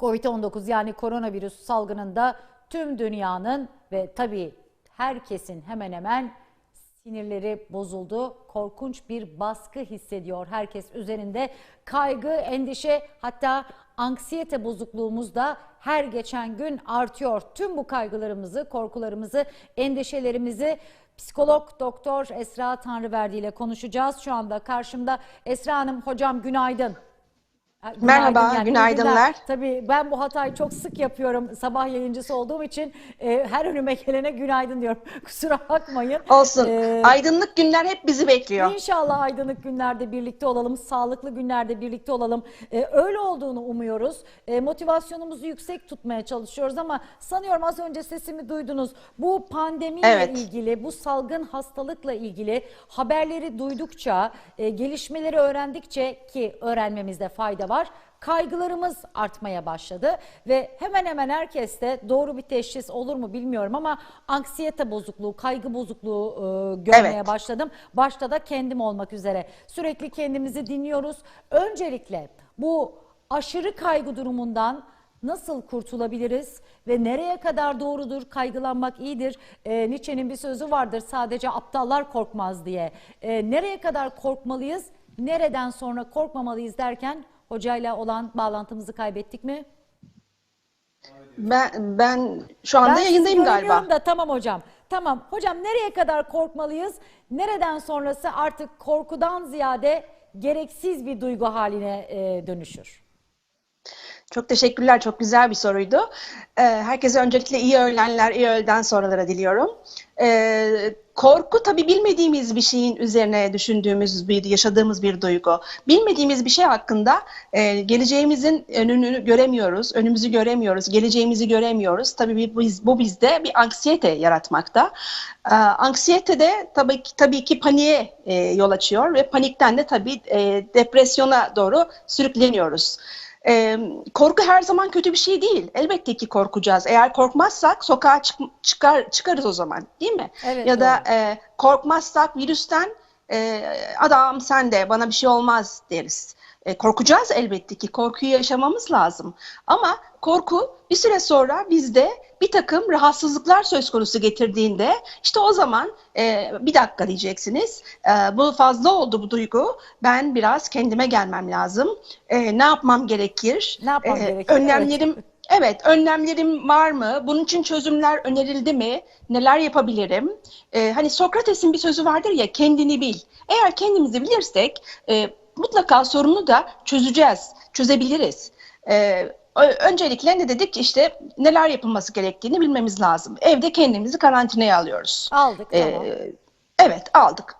Covid-19 yani koronavirüs salgınında tüm dünyanın ve tabii herkesin hemen hemen sinirleri bozuldu. Korkunç bir baskı hissediyor herkes üzerinde. Kaygı, endişe hatta anksiyete bozukluğumuz da her geçen gün artıyor. Tüm bu kaygılarımızı, korkularımızı, endişelerimizi psikolog doktor Esra Tanrıverdi ile konuşacağız. Şu anda karşımda Esra Hanım hocam günaydın. Ha, Merhaba, günaydın yani, günaydınlar. günler. Tabii ben bu hatayı çok sık yapıyorum sabah yayıncısı olduğum için e, her önüme gelene günaydın diyorum. Kusura bakmayın. Olsun. Ee, Aydınlık günler hep bizi bekliyor. İnşallah aydınlık günlerde birlikte olalım, sağlıklı günlerde birlikte olalım. Ee, öyle olduğunu umuyoruz. Ee, motivasyonumuzu yüksek tutmaya çalışıyoruz ama sanıyorum az önce sesimi duydunuz. Bu pandemiyle Evet. ilgili, bu salgın hastalıkla ilgili haberleri duydukça, e, gelişmeleri öğrendikçe ki öğrenmemizde fayda var. Kaygılarımız artmaya başladı ve hemen hemen herkeste doğru bir teşhis olur mu bilmiyorum ama anksiyete bozukluğu, kaygı bozukluğu e, görmeye Evet. başladım. Başta da kendim olmak üzere. Sürekli kendimizi dinliyoruz. Öncelikle bu aşırı kaygı durumundan nasıl kurtulabiliriz ve nereye kadar doğrudur kaygılanmak iyidir. E, Nietzsche'nin bir sözü vardır sadece aptallar korkmaz diye. E, nereye kadar korkmalıyız, nereden sonra korkmamalıyız derken hocayla olan bağlantımızı kaybettik mi? Ben ben şu anda Ben yayındayım galiba. Da, tamam hocam. Tamam. Hocam nereye kadar korkmalıyız? Nereden sonrası artık korkudan ziyade gereksiz bir duygu haline e, dönüşür? Çok teşekkürler. Çok güzel bir soruydu. Ee, herkese öncelikle iyi öğlenler, iyi öğleden sonralara diliyorum. Ee, korku tabii bilmediğimiz bir şeyin üzerine düşündüğümüz bir, yaşadığımız bir duygu. Bilmediğimiz bir şey hakkında e, geleceğimizin önünü göremiyoruz, önümüzü göremiyoruz, geleceğimizi göremiyoruz. Tabii biz, bu bizde bir anksiyete yaratmakta. Ee, anksiyete de tabii ki, tabii ki paniğe e, yol açıyor ve panikten de tabii e, depresyona doğru sürükleniyoruz. Ee, korku her zaman kötü bir şey değil. Elbette ki korkacağız. Eğer korkmazsak sokağa çık- çıkar çıkarız o zaman, değil mi? Evet, ya da doğru. e, korkmazsak virüsten e, adam sen de bana bir şey olmaz deriz. E, korkacağız elbette ki. Korkuyu yaşamamız lazım. Ama korku bir süre sonra bizde bir takım rahatsızlıklar söz konusu getirdiğinde işte o zaman e, bir dakika diyeceksiniz. E, bu fazla oldu bu duygu. Ben biraz kendime gelmem lazım. E, ne yapmam gerekir? Ne yapmam E, gerekir? Önlemlerim Evet, önlemlerim var mı? Bunun için çözümler önerildi mi? Neler yapabilirim? Ee, hani Sokrates'in bir sözü vardır ya, kendini bil. Eğer kendimizi bilirsek e, mutlaka sorunu da çözeceğiz, çözebiliriz. Ee, öncelikle ne dedik? İşte neler yapılması gerektiğini bilmemiz lazım. Evde kendimizi karantinaya alıyoruz. Aldık Ee, tamam. evet, aldık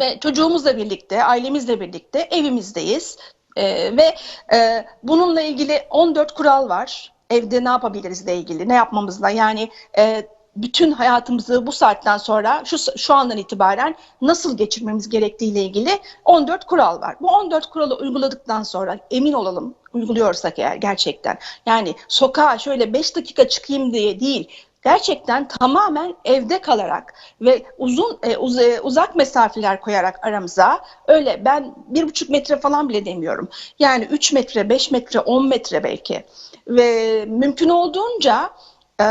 ve çocuğumuzla birlikte, ailemizle birlikte evimizdeyiz. Ee, ve e, bununla ilgili 14 kural var. Evde ne yapabiliriz ile ilgili, ne yapmamızla yani e, bütün hayatımızı bu saatten sonra şu şu andan itibaren nasıl geçirmemiz gerektiği ile ilgili 14 kural var. Bu 14 kuralı uyguladıktan sonra emin olalım uyguluyorsak eğer gerçekten yani sokağa şöyle 5 dakika çıkayım diye değil gerçekten tamamen evde kalarak ve uzun e, uz- e, uzak mesafeler koyarak aramıza öyle ben bir buçuk metre falan bile demiyorum. Yani 3 metre, 5 metre, 10 metre belki ve mümkün olduğunca e,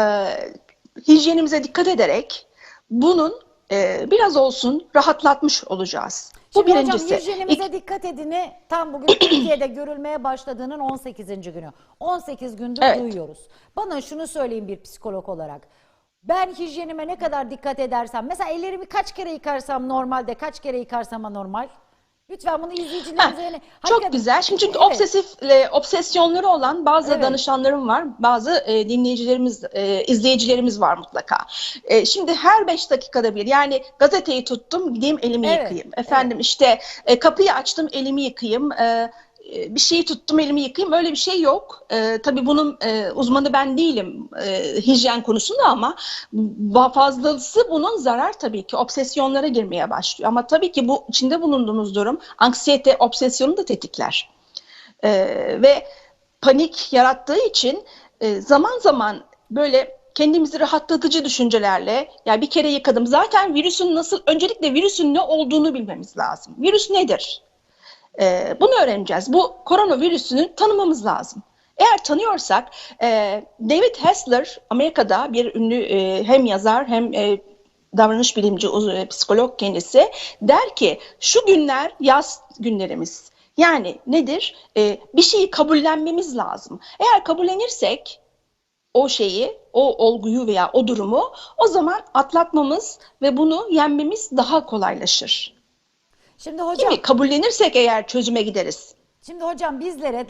hijyenimize dikkat ederek bunun e, biraz olsun rahatlatmış olacağız. Bu Şimdi birincisi. hocam hijyenimize İk- dikkat edini tam bugün Türkiye'de görülmeye başladığının 18. günü. 18 gündür Evet. duyuyoruz. Bana şunu söyleyin bir psikolog olarak. Ben hijyenime ne kadar dikkat edersem, mesela ellerimi kaç kere yıkarsam normalde, kaç kere yıkarsam anormal? Lütfen bunu izleyicilerimize... Çok Hakikaten- güzel. Şimdi çünkü Evet. obsesif e, obsesyonları olan bazı Evet. danışanlarım var. Bazı e, dinleyicilerimiz, e, izleyicilerimiz var mutlaka. E, şimdi her beş dakikada bir yani gazeteyi tuttum gideyim elimi Evet, yıkayayım. Efendim işte e, kapıyı açtım elimi yıkayayım. E, bir şeyi tuttum elimi yıkayayım. Öyle bir şey yok. E, tabii bunun e, uzmanı ben değilim e, hijyen konusunda ama fazlası bunun zarar tabii ki. Obsesyonlara girmeye başlıyor. Ama tabii ki bu içinde bulunduğumuz durum anksiyete, obsesyonu da tetikler. E, ve panik yarattığı için e, zaman zaman böyle kendimizi rahatlatıcı düşüncelerle ya bir kere yıkadım. Zaten virüsün nasıl öncelikle virüsün ne olduğunu bilmemiz lazım. Virüs nedir? Ee, bunu öğreneceğiz. Bu koronavirüsünü tanımamız lazım. Eğer tanıyorsak e, David Hessler Amerika'da bir ünlü e, hem yazar hem e, davranış bilimci, e, psikolog kendisi der ki şu günler yaz günlerimiz. Yani nedir? E, bir şeyi kabullenmemiz lazım. Eğer kabullenirsek o şeyi, o olguyu veya o durumu o zaman atlatmamız ve bunu yenmemiz daha kolaylaşır. Şimdi hocam? Kabullenirsek eğer çözüme gideriz. şimdi hocam bizlere